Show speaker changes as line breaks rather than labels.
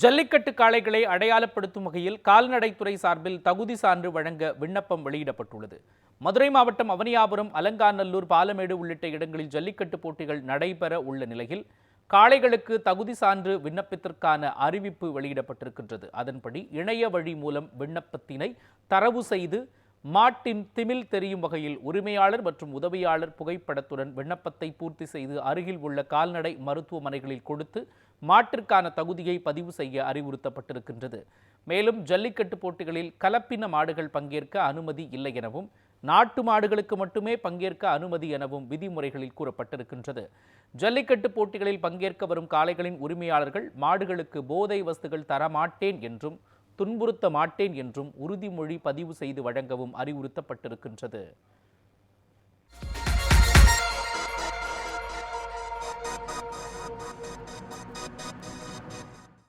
ஜல்லிக்கட்டு காளைகளை அடையாளப்படுத்தும் வகையில் கால்நடைத்துறை சார்பில் தகுதி சான்று வழங்க விண்ணப்பம் வெளியிடப்பட்டுள்ளது. மதுரை மாவட்டம் அவனியாபுரம் அலங்காநல்லூர் பாலமேடு உள்ளிட்ட இடங்களில் ஜல்லிக்கட்டு போட்டிகள் நடைபெற உள்ள நிலையில் காளைகளுக்கு தகுதி சான்று விண்ணப்பத்திற்கான அறிவிப்பு வெளியிடப்பட்டிருக்கின்றது. அதன்படி இணைய வழி மூலம் விண்ணப்பத்தினை தரவு செய்து மாட்டின் திமில் தெரியும் வகையில் உரிமையாளர் மற்றும் உதவியாளர் புகைப்படத்துடன் விண்ணப்பத்தை பூர்த்தி செய்து அருகில் உள்ள கால்நடை மருத்துவமனைகளில் கொடுத்து மாட்டிற்கான தகுதியை பதிவு செய்ய அறிவுறுத்தப்பட்டிருக்கின்றது. மேலும் ஜல்லிக்கட்டு போட்டிகளில் கலப்பின மாடுகள் பங்கேற்க அனுமதி இல்லை எனவும் நாட்டு மாடுகளுக்கு மட்டுமே பங்கேற்க அனுமதி எனவும் விதிமுறைகளில் கூறப்பட்டிருக்கின்றது. ஜல்லிக்கட்டு போட்டிகளில் பங்கேற்க வரும் காளைகளின் உரிமையாளர்கள் மாடுகளுக்கு போதை வஸ்துகள் தரமாட்டேன் என்றும் துன்புறுத்த மாட்டேன் என்றும் உறுதிமொழி பதிவு செய்து வழங்கவும் அறிவுறுத்தப்பட்டிருக்கின்றது.